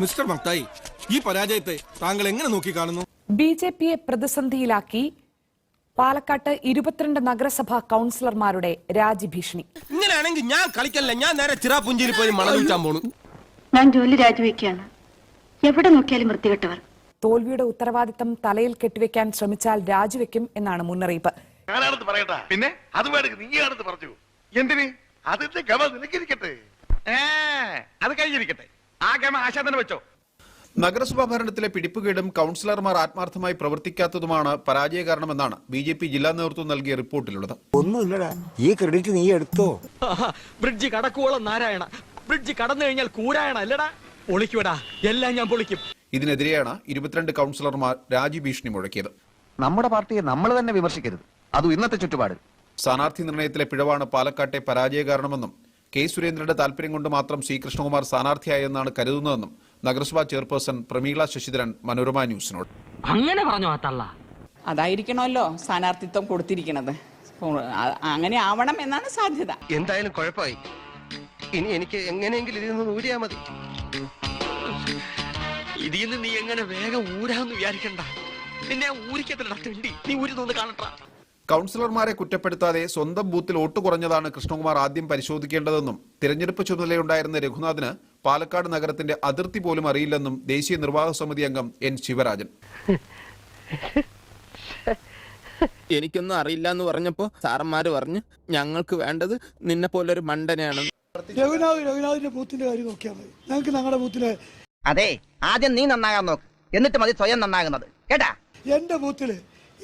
Mister മക്തായി ഈ പരാജയത്തെ താങ്കൾ എങ്ങനെ നോക്കി കാണുന്നു? ബി ജെ പിയെ പ്രതിസന്ധിയിലാക്കി പാലക്കാട്ട് ഇരുപത്തിരണ്ട് നഗരസഭാ കൌൺസിലർമാരുടെ രാജിഭീഷണി ഇങ്ങനെയാണെങ്കിൽ ഞാൻ കളിക്കല്ല ഞാൻ നേരെ ചിറാപുഞ്ചിയിൽ പോയി മണം വിൽക്കാൻ പോണു. ഞാൻ ജോലി രാജിവെക്കുകയാണ്. എവിടെ നോക്കിയാലും വൃത്തികെട്ടവർ. തോൽവിയുടെ ഉത്തരവാദിത്തം തലയിൽ കെട്ടിവെക്കാൻ ശ്രമിച്ചാൽ രാജിവെക്കും എന്നാണ് മുന്നറിയിപ്പ്. ഞാനാണെന്ന് പറയട്ടാ. പിന്നെ? അത് വേണമെങ്കിൽ നീയാണെന്ന് പറഞ്ഞു. എന്തിന്? അതിന്റെ ഗമ നിനക്കിരിക്കട്ടെ. അത് കഴിഞ്ഞിരിക്കട്ടെ. ആ ഗമ ആശാ തന്നെ വെച്ചോ. നഗരസഭാ ഭരണത്തിലെ പിടിപ്പുകേടും കൌൺസിലർമാർ ആത്മാർത്ഥമായി പ്രവർത്തിക്കാത്തതുമാണ് പരാജയ കാരണമെന്നാണ് ബി ജെ പി ജില്ലാ നേതൃത്വം നൽകിയ റിപ്പോർട്ടിലുള്ളത്. ഒന്നുമില്ലടാ ഈ ക്രെഡിറ്റ് നീ എടുത്തോ? ബ്രിഡ്ജ് കടക്കുവോളം നാരായണ. ബ്രിഡ്ജ് കടന്നു കഴിഞ്ഞാൽ കൂരായണ അല്ലടാ? പൊളിക്കുവടാ. എല്ലാം ഞാൻ പൊളിക്കും. ഇതിനെതിരെയാണ് ഇരുപത്തിരണ്ട് കൌൺസിലർമാർ രാജിഭീഷണി മുഴക്കിയത്. നമ്മുടെ പാർട്ടിയെ നമ്മൾ തന്നെ വിമർശിക്കരുത്. അതും ഇന്നത്തെ ചുറ്റുപാട്. സ്ഥാനാർത്ഥി നിർണയത്തിലെ പിഴവാണ് പാലക്കാട്ടെ പരാജയ കാരണമെന്നും കെ സുരേന്ദ്രന്റെ താല്പര്യം കൊണ്ട് മാത്രം സി കൃഷ്ണകുമാർ സ്ഥാനാർത്ഥിയായെന്നാണ് കരുതുന്നതെന്നും നഗരസഭാ ചെയർപേഴ്സൺ പ്രമീള ശശിധരൻ മനോരമ ന്യൂസിനോട്. അങ്ങനെ പറഞ്ഞു അതായിരിക്കണമല്ലോ സ്ഥാനാർത്ഥിത്വം കൊടുത്തിരിക്കുന്നത് അങ്ങനെ ആവണം എന്നാണ് സാധ്യത. എന്തായാലും കുഴപ്പമായി. ഇനി എനിക്ക് എങ്ങനെയെങ്കിലും ഇതിൽ നിന്ന് ഊരിയാ മതി. ഇതിൽ നിന്ന് നീ എങ്ങനെ വേഗം ഊരാന്ന് വിചാരിക്കണ്ട? നിന്നെ ഊരിക്കത്തില്ല നീ ഊരി തോന്നുന്നു കാണട്ടാ. കൌൺസിലർമാരെ കുറ്റപ്പെടുത്താതെ സ്വന്തം ബൂത്തിൽ വോട്ട് കുറഞ്ഞതാണ് കൃഷ്ണകുമാർ ആദ്യം പരിശോധിക്കേണ്ടതെന്നും തിരഞ്ഞെടുപ്പ് ചുമതലയുണ്ടായിരുന്ന രഘുനാഥിന് പാലക്കാട് നഗരത്തിന്റെ അതിർത്തി പോലും അറിയില്ലെന്നും ദേശീയ നിർവാഹക സമിതി അംഗം എൻ ശിവരാജൻ. എനിക്കൊന്നും അറിയില്ല എന്ന് പറഞ്ഞപ്പോ സാറന്മാര് പറഞ്ഞു ഞങ്ങൾക്ക് വേണ്ടത് നിന്നെ പോലെ ഒരു മണ്ടനെയാണ്. രഘുനാഥ് രഘുനാഥിന്റെ ബൂത്തിന്റെ കാര്യം നോക്കിയാൽ മതി. ഞങ്ങൾക്ക് ഞങ്ങളുടെ ബൂത്തിൽ അതെ ആദ്യം നീ നന്നാകാൻ നോക്ക്. എന്നിട്ട് മതി സ്വയം നന്നാകുന്നത്. കേട്ടാ? എന്റെ ബൂത്തിൽ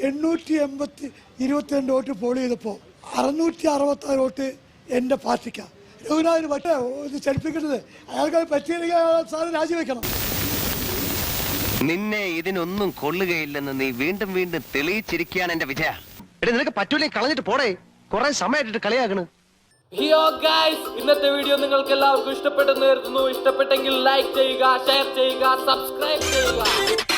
എണ്ണൂറ്റി എൺപത്തി ഇരുപത്തിരണ്ട് വോട്ട് പോൾ ചെയ്തപ്പോൾ അറുന്നൂറ്റി അറുപത്തി ആറ് വോട്ട് എന്റെ പാർട്ടിക്കാണ് രഘുനാഥിന് പറ്റേ ഇത് അയാൾക്ക് അത് പറ്റിയില്ലെങ്കിൽ സാറ് രാജിവെക്കണം. നിന്നെ ഇതിനൊന്നും കൊള്ളുകയില്ലെന്ന് നീ വീണ്ടും വീണ്ടും തെളിയിച്ചിരിക്കുകയാണ് എന്റെ വിജയ. എടി നിനക്ക് പറ്റൂലേ കളഞ്ഞിട്ട് പോടേ. കുറെ സമയമായിട്ട് കളിയാക്കണ്. ഹിയോ ഗൈസ് ഇന്നത്തെ വീഡിയോ നിങ്ങൾക്ക് എല്ലാവർക്കും ഇഷ്ടപ്പെട്ടെന്ന് കരുതുന്നു. ഇഷ്ടപ്പെട്ടെങ്കിൽ ലൈക്ക് ചെയ്യുക ഷെയർ ചെയ്യുക സബ്സ്ക്രൈബ് ചെയ്യുക.